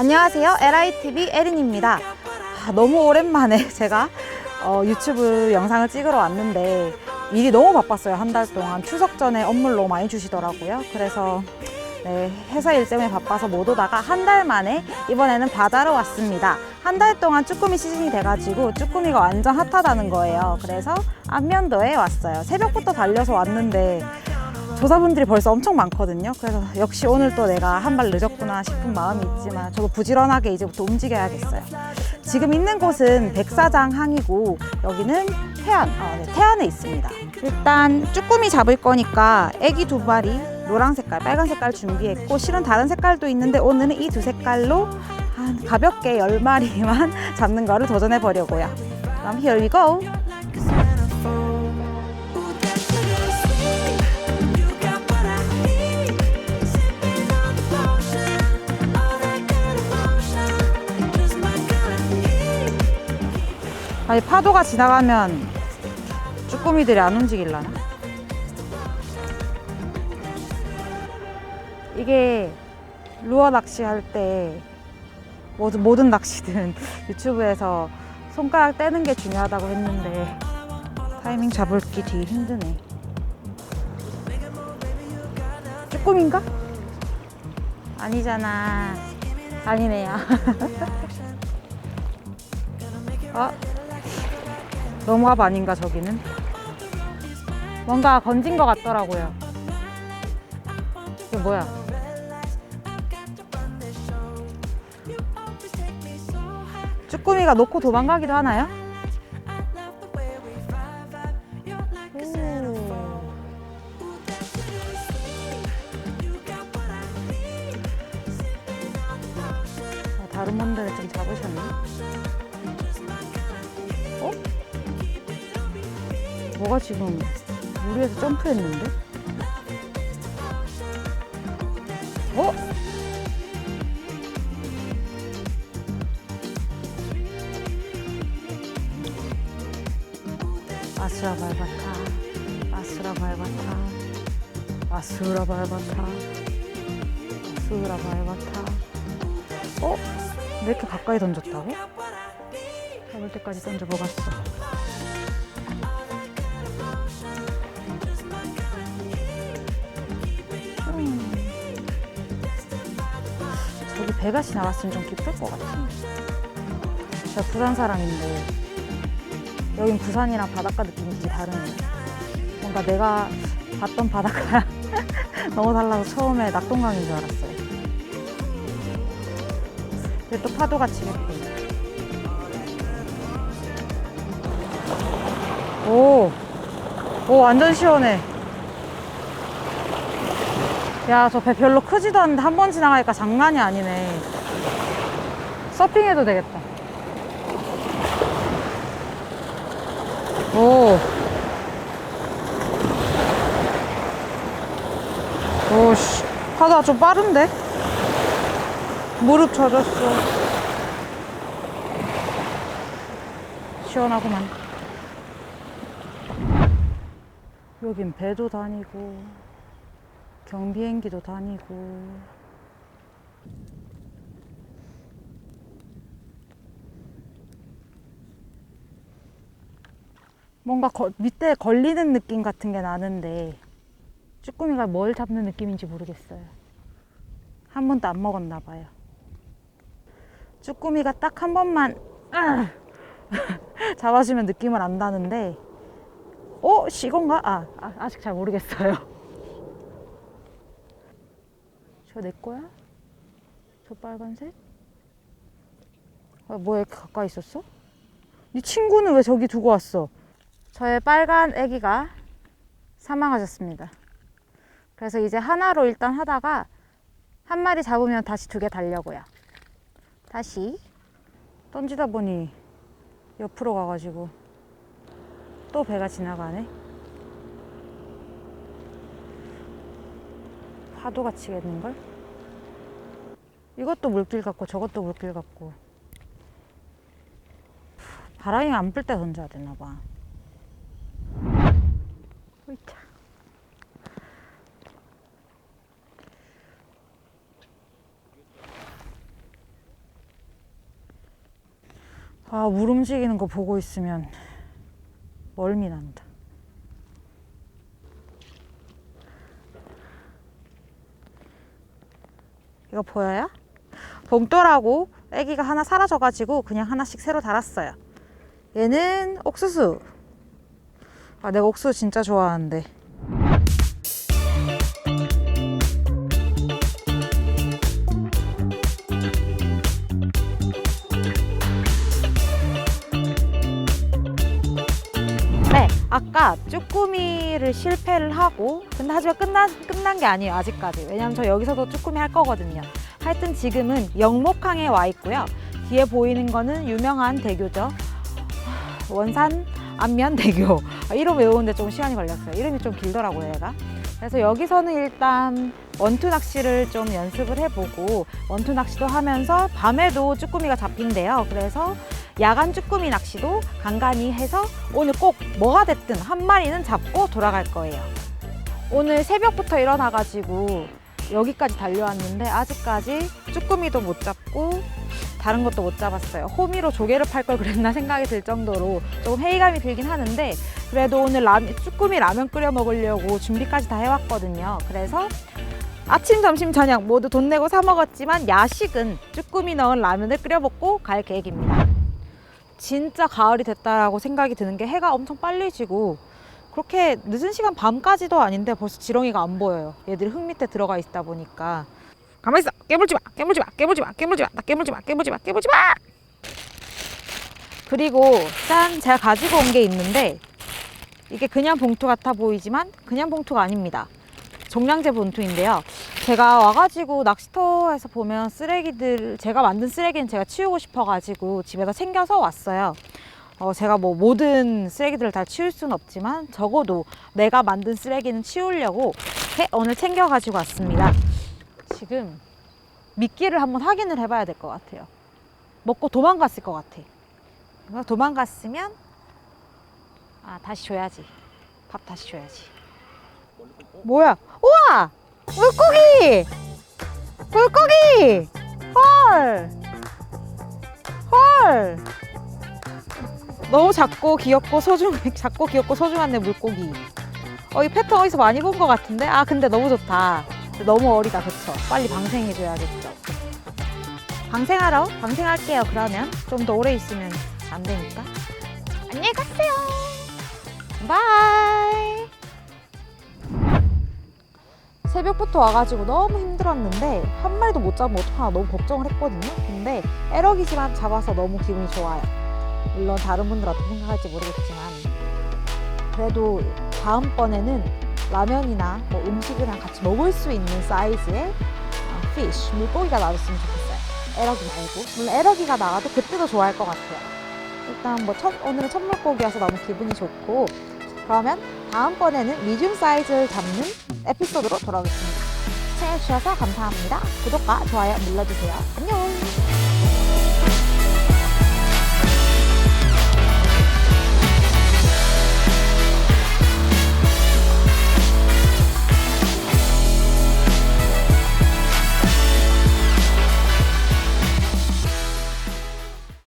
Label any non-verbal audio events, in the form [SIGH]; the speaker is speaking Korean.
안녕하세요. LITV 에린입니다. 아, 너무 오랜만에 [LAUGHS] 제가 어, 유튜브 영상을 찍으러 왔는데 일이 너무 바빴어요. 한 달 동안 추석 전에 너무 많이 주시더라고요. 그래서 네, 회사 일 때문에 바빠서 못 오다가 한 달 만에 이번에는 바다로 왔습니다. 한 달 동안 쭈꾸미 시즌이 돼가지고 쭈꾸미가 완전 핫하다는 거예요. 그래서 안면도에 왔어요. 새벽부터 달려서 왔는데 조사분들이 벌써 엄청 많거든요. 그래서 역시 오늘 또 내가 한 발 늦었구나 싶은 마음이 있지만 저도 부지런하게 이제부터 움직여야겠어요. 지금 있는 곳은 백사장 항이고 여기는 태안, 어, 네, 태안에 있습니다. 일단 쭈꾸미 잡을 거니까 애기 두 마리 노랑 색깔, 빨간 색깔 준비했고 실은 다른 색깔도 있는데 오늘은 이 두 색깔로 한 가볍게 열 마리만 [LAUGHS] 잡는 거를 도전해 보려고요. 그럼 here we go. 아니 파도가 지나가면 쭈꾸미들이 안 움직일라나? 이게 루어 낚시 할 때 모든, 모든 낚시든 [LAUGHS] 유튜브에서 손가락 떼는 게 중요하다고 했는데 타이밍 잡을기 되게 힘드네. 쭈꾸미인가? 아니잖아. 아니네요. [LAUGHS] 어? 너무합 아닌가 저기는? 뭔가 건진 것 같더라고요. 이게 뭐야? 쭈꾸미가 놓고 도망가기도 하나요? 오. 아, 다른 분들은 좀 잡으셨네. 뭐가 지금 물 위에서 점프했는데? 어? 아수라 밟았다. 아수라 밟았다. 아수라 밟았다. 아수라 밟았다. 어? 왜 이렇게 가까이 던졌다고? 잡을 때까지 던져보갔어. 저기 배가 지나갔으면 좀 깊을 것 같은데. 제가 부산 사람인데 여긴 부산이랑 바닷가 느낌이 다르네요. 뭔가 내가 봤던 바닷가랑 [LAUGHS] 너무 달라서 처음에 낙동강인 줄 알았어요. 근데 또 파도가 치겠대. 오, 오, 완전 시원해. 야, 저 배 별로 크지도 않은데 한 번 지나가니까 장난이 아니네. 서핑해도 되겠다. 오. 오씨, 파도가 좀 빠른데? 무릎 젖었어. 시원하구만. 여긴 배도 다니고, 경비행기도 다니고. 뭔가 거- 밑에 걸리는 느낌 같은 게 나는데, 쭈꾸미가 뭘 잡는 느낌인지 모르겠어요. 한 번도 안 먹었나 봐요. 쭈꾸미가 딱 한 번만 아! [LAUGHS] 잡아주면 느낌을 안다는데 어? 이건가? 아, 아, 아직 잘 모르겠어요. 저 내 거야? 저 빨간색? 아, 뭐야 이렇게 가까이 있었어? 네 친구는 왜 저기 두고 왔어? 저의 빨간 애기가 사망하셨습니다. 그래서 이제 하나로 일단 하다가 한 마리 잡으면 다시 두 개 달려고요. 다시 던지다 보니 옆으로 가가지고 또 배가 지나가네. 파도가 치겠는걸? 이것도 물길 같고 저것도 물길 같고 바람이 안 불 때 던져야 되나 봐. 아, 물 움직이는 거 보고 있으면 멀미 난다. 이거 보여요? 봉돌하고 애기가 하나 사라져가지고 그냥 하나씩 새로 달았어요. 얘는 옥수수. 아, 내가 옥수수 진짜 좋아하는데. 네, 아까 쭈꾸미를 실 패를 하고 근데 하지만 끝난, 끝난 게 아니에요 아직까지. 왜냐면 저 여기서도 쭈꾸미 할 거거든요. 하여튼 지금은 영목항에 와 있고요. 뒤에 보이는 거는 유명한 대교죠. [SIGHS] 원산 안면 대교. 아, 이름 외우는데 좀 시간이 걸렸어요. 이름이 좀 길더라고요 얘가. 그래서 여기서는 일단 원투 낚시를 좀 연습을 해보고 원투 낚시도 하면서 밤에도 쭈꾸미가 잡힌대요. 그래서 야간 쭈꾸미 낚시도 간간히 해서 오늘 꼭 뭐가 됐든 한 마리는 잡고 돌아갈 거예요. 오늘 새벽부터 일어나가지고 여기까지 달려왔는데 아직까지 쭈꾸미도 못 잡고 다른 것도 못 잡았어요. 호미로 조개를 팔 걸 그랬나 [LAUGHS] 생각이 들 정도로 조금 회의감이 들긴 하는데 그래도 오늘 라, 쭈꾸미 라면 끓여 먹으려고 준비까지 다 해왔거든요. 그래서 아침, 점심, 저녁 모두 돈 내고 사 먹었지만 야식은 쭈꾸미 넣은 라면을 끓여 먹고 갈 계획입니다. 진짜 가을이 됐다라고 생각이 드는 게 해가 엄청 빨리 지고 그렇게 늦은 시간 밤까지도 아닌데 벌써 지렁이가 안 보여요. 얘들이 흙 밑에 들어가 있다 보니까. 가만히 있어. 깨물지 마. 깨물지 마. 깨물지 마. 깨물지 마 나 깨물지 마. 깨물지 마. 깨물지 마. 그리고 짠! 제가 가지고 온 게 있는데 이게 그냥 봉투 같아 보이지만 그냥 봉투가 아닙니다. 종량제 봉투인데요. 제가 와가지고 낚시터에서 보면 쓰레기들 제가 만든 쓰레기는 제가 치우고 싶어가지고 집에서 챙겨서 왔어요. 어, 제가 뭐 모든 쓰레기들을 다 치울 수는 없지만 적어도 내가 만든 쓰레기는 치우려고 해- 오늘 챙겨가지고 왔습니다. 지금 미끼를 한번 확인을 해봐야 될 것 같아요. 먹고 도망갔을 것 같아. 도망갔으면 아 다시 줘야지. 밥 다시 줘야지. 뭐야? 우와! 물고기! 물고기! 헐! 헐! 너무 작고 귀엽고 소중 [LAUGHS] 작고 귀엽고 소중한 내 물고기. 어, 이 패턴 어디서 많이 본 것 같은데? 아, 근데 너무 좋다. 너무 어리다, 그쵸? 빨리 방생해줘야겠죠. 방생하러? 방생할게요, 그러면. 좀 더 오래 있으면 안 되니까. 안녕히 가세요. 바이. 새벽부터 와가지고 너무 힘들었는데 한 마리도 못 잡으면 어떡하나 너무 걱정을 했거든요. 근데 에러기지만 잡아서 너무 기분이 좋아요. 물론 다른 분들 어떻게 생각할지 모르겠지만 그래도 다음번에는 라면이나 뭐 음식이랑 같이 먹을 수 있는 사이즈의 어, 피쉬, 물고기가 나왔으면 좋겠어요. 에러기 말고. 물론 에러기가 나와도 그때도 좋아할 것 같아요. 일단 뭐 첫, 오늘은 첫 물고기여서 너무 기분이 좋고 그러면 다음번에는 미디움 사이즈를 잡는 에피소드로 돌아오겠습니다. 시청해주셔서 감사합니다. 구독과 좋아요 눌러주세요. 안녕!